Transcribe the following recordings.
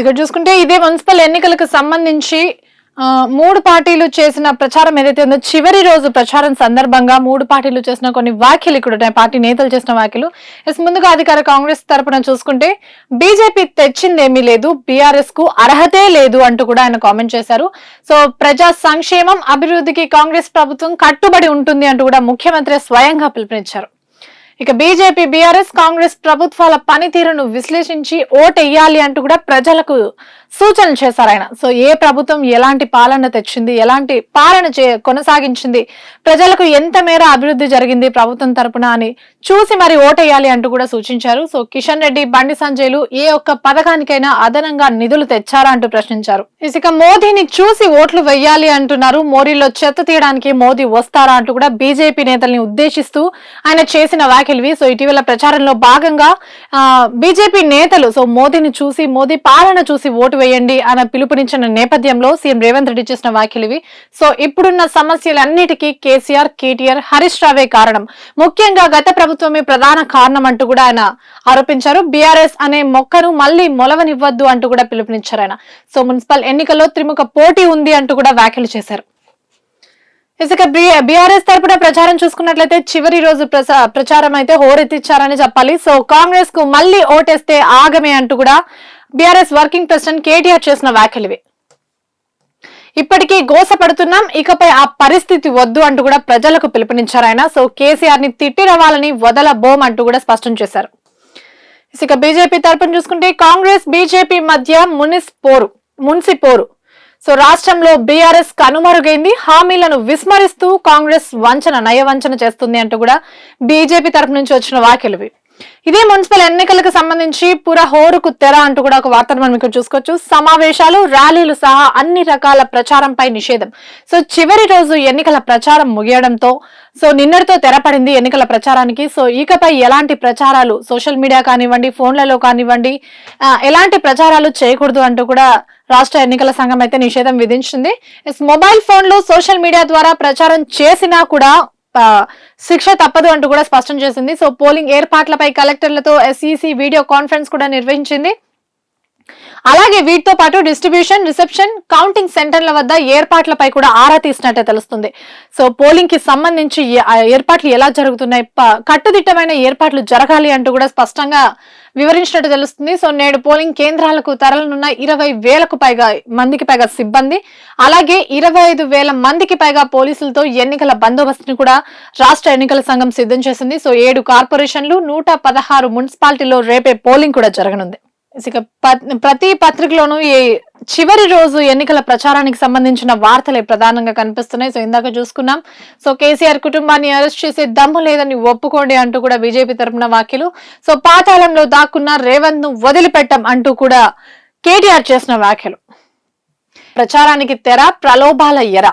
ఇక్కడ చూసుకుంటే ఇదే మున్సిపల్ ఎన్నికలకు సంబంధించి మూడు పార్టీలు చేసిన ప్రచారం ఏదైతే ఉందో చివరి రోజు ప్రచారం సందర్భంగా మూడు పార్టీలు చేసిన కొన్ని వ్యాఖ్యలు ఇక్కడ పార్టీ నేతలు చేసిన వ్యాఖ్యలు. ఎస్ ముందుగా అధికార కాంగ్రెస్ తరపున చూసుకుంటే బీజేపీ తెచ్చిందేమీ లేదు బీఆర్ఎస్కు అర్హతే లేదు అంటూ కూడా ఆయన కామెంట్ చేశారు. సో ప్రజా సంక్షేమం అభివృద్ధికి కాంగ్రెస్ ప్రభుత్వం కట్టుబడి ఉంటుంది అంటూ కూడా ముఖ్యమంత్రి స్వయంగా పిలుపునిచ్చారు. ఇక బీజేపీ బీఆర్ఎస్ కాంగ్రెస్ ప్రభుత్వాల పనితీరును విశ్లేషించి ఓటెయ్యాలి అంటూ కూడా ప్రజలకు సూచనలు చేశారు ఆయన. సో ఏ ప్రభుత్వం ఎలాంటి పాలన తెచ్చింది ఎలాంటి పాలన చే కొనసాగించింది ప్రజలకు ఎంత మేర అభివృద్ధి జరిగింది ప్రభుత్వం తరపున అని చూసి మరి ఓటేయాలి అంటూ కూడా సూచించారు. సో కిషన్ రెడ్డి బండి సంజయ్లు ఏ ఒక్క పథకానికైనా అదనంగా నిధులు తెచ్చారా అంటూ ప్రశ్నించారు. ఇక మోదీని చూసి ఓట్లు వెయ్యాలి అంటున్నారు. మోరీలో చెత్త తీయడానికి మోదీ వస్తారా అంటూ కూడా బీజేపీ నేతల్ని ఉద్దేశిస్తూ ఆయన చేసిన వ్యాఖ్య వ్యాఖ్యలువి సో ఇటీవల ప్రచారంలో భాగంగా బీజేపీ నేతలు సో మోదీని చూసి మోదీ పాలన చూసి ఓటు వేయండి అన్న పిలుపునిచ్చిన నేపథ్యంలో సీఎం రేవంత్ రెడ్డి చేసిన వ్యాఖ్యలివి. సో ఇప్పుడున్న సమస్యలన్నిటికీ కేసీఆర్ కేటీఆర్ హరీష్ రావే కారణం. ముఖ్యంగా గత ప్రభుత్వమే ప్రధాన కారణం అంటూ కూడా ఆయన ఆరోపించారు. బీఆర్ఎస్ అనే మొక్కను మళ్ళీ మొలవనివ్వద్దు అంటూ కూడా పిలుపునిచ్చారు ఆయన. సో మున్సిపల్ ఎన్నికల్లో త్రిముఖ పోటీ ఉంది అంటూ కూడా వ్యాఖ్యలు చేశారు. ఇసుక బీఆర్ఎస్ తరపున ప్రచారం చూసుకున్నట్లయితే చివరి రోజు ప్రసా- ప్రచారం అయితే హోరెత్తిచ్చారని చెప్పాలి. సో కాంగ్రెస్కు మళ్ళీ ఓటేస్తే ఆగమే అంటూ కూడా బీఆర్ఎస్ వర్కింగ్ ప్రెసిడెంట్ కేటీఆర్ చేసిన వ్యాఖ్యలు ఇవి ఇప్పటికీ గోసపడుతున్నాం ఇకపై ఆ పరిస్థితి వద్దు అంటూ కూడా ప్రజలకు పిలుపునిచ్చారు ఆయన. సో కేసీఆర్ని తిట్టిరవాలని వదలబోం అంటూ కూడా స్పష్టం చేశారు. ఇక బీజేపీ తరపున చూసుకుంటే కాంగ్రెస్ బీజేపీ మధ్య మునిస్ పోరు మున్సి పోరు సో రాష్ట్రంలో బీఆర్ఎస్ కనుమరుగైంది. హామీలను విస్మరిస్తూ కాంగ్రెస్ వంచన నయవంచన చేస్తుంది అంటూ కూడా బీజేపీ తరపు నుంచి వచ్చిన వ్యాఖ్యలు ఇదే మున్సిపల్ ఎన్నికలకు సంబంధించి పుర హోరుకు తెర అంటూ కూడా ఒక వార్తను మనం ఇక్కడ చూసుకోవచ్చు. సమావేశాలు ర్యాలీలు సహా అన్ని రకాల ప్రచారంపై నిషేధం. సో చివరి రోజు ఎన్నికల ప్రచారం ముగియడంతో సో నిన్నటితో తెరపడింది ఎన్నికల ప్రచారానికి. సో ఇకపై ఎలాంటి ప్రచారాలు సోషల్ మీడియా కానివ్వండి ఫోన్లలో కానివ్వండి ఎలాంటి ప్రచారాలు చేయకూడదు అంటూ కూడా రాష్ట్ర ఎన్నికల సంఘం అయితే నిషేధం విధించింది. మొబైల్ ఫోన్లు సోషల్ మీడియా ద్వారా ప్రచారం చేసినా కూడా శిక్ష తప్పదు అంటూ కూడా స్పష్టం చేసింది. సో పోలింగ్ ఏర్పాట్లపై కలెక్టర్లతో ఎస్ఈసి వీడియో కాన్ఫరెన్స్ కూడా నిర్వహించింది. అలాగే వీటితో పాటు డిస్ట్రిబ్యూషన్ రిసెప్షన్ కౌంటింగ్ సెంటర్ల వద్ద ఏర్పాట్లపై కూడా ఆరా తీసినట్టే తెలుస్తుంది. సో పోలింగ్కి సంబంధించి ఏర్పాట్లు ఎలా జరుగుతున్నాయి? కట్టుదిట్టమైన ఏర్పాట్లు జరగాలి అంటూ కూడా స్పష్టంగా వివరించినట్టు తెలుస్తుంది. సో నేడు పోలింగ్ కేంద్రాలకు తరలనున్న ఇరవై వేలకు పైగా మందికి పైగా సిబ్బంది అలాగే ఇరవై ఐదు వేల మందికి పైగా పోలీసులతో ఎన్నికల బందోబస్తుని కూడా రాష్ట్ర ఎన్నికల సంఘం సిద్ధం చేసింది. సో ఏడు కార్పొరేషన్లు నూట పదహారు మున్సిపాలిటీలో రేపే పోలింగ్ కూడా జరగనుంది. ప్రతి పత్రికలోనూ ఈ చివరి రోజు ఎన్నికల ప్రచారానికి సంబంధించిన వార్తలే ప్రధానంగా కనిపిస్తున్నాయి. సో ఇందాక చూసుకున్నాం. సో కేసీఆర్ కుటుంబాన్ని అరెస్ట్ చేసే దమ్ము లేదని ఒప్పుకోండి అంటూ కూడా బీజేపీ తరపున వ్యాఖ్యలు. సో పాతాళంలో దాక్కున్న రేవంత్ను వదిలిపెట్టం అంటూ కూడా కేటీఆర్ చేసిన వ్యాఖ్యలు. ప్రచారానికి తెర ప్రలోభాల ఎర.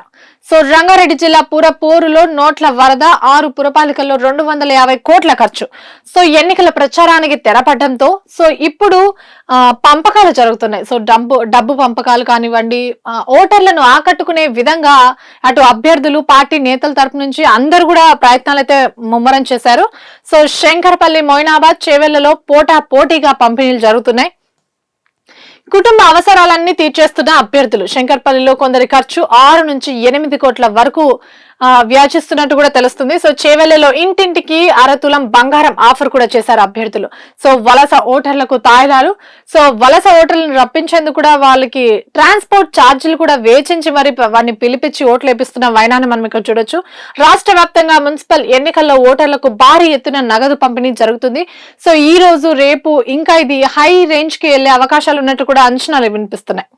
సో రంగారెడ్డి జిల్లా పుర పోరులో నోట్ల వరద ఆరు పురపాలికల్లో రెండు వందల యాభై కోట్ల ఖర్చు. సో ఎన్నికల ప్రచారానికి తెరపడడంతో సో ఇప్పుడు పంపకాలు జరుగుతున్నాయి. సో డబ్బు డబ్బు పంపకాలు కానివ్వండి ఓటర్లను ఆకట్టుకునే విధంగా అటు అభ్యర్థులు పార్టీ నేతల తరపు నుంచి అందరు కూడా ప్రయత్నాలు అయితే ముమ్మరం చేశారు. సో శంకరపల్లి మొయినాబాద్ చేవెళ్ళలో పోటా పోటీగా పంపిణీలు జరుగుతున్నాయి. కుటుంబ అవసరాలన్నీ తీర్చేస్తున్న అభ్యర్థులు. శంకర్పల్లిలో కొందరి ఖర్చు ఆరు నుంచి ఎనిమిది కోట్ల వరకు వ్యాచిస్తున్నట్టు కూడా తెలుస్తుంది. సో చేవెళ్ళలో ఇంటింటికి అరతులం బంగారం ఆఫర్ కూడా చేశారు అభ్యర్థులు. సో వలస ఓటర్లకు తాయిలాలు. సో వలస ఓటర్లను రప్పించేందుకు కూడా వాళ్ళకి ట్రాన్స్పోర్ట్ ఛార్జీలు కూడా వేచించి మరి వారిని పిలిపించి ఓట్లు వేపిస్తున్న వైనాన్ని మనం ఇక్కడ చూడొచ్చు. రాష్ట్ర వ్యాప్తంగా మున్సిపల్ ఎన్నికల్లో ఓటర్లకు భారీ ఎత్తున నగదు పంపిణీ జరుగుతుంది. సో ఈ రోజు రేపు ఇంకా ఇది హై రేంజ్కి వెళ్ళే అవకాశాలు ఉన్నట్టు కూడా అంచనాలు వినిపిస్తున్నాయి.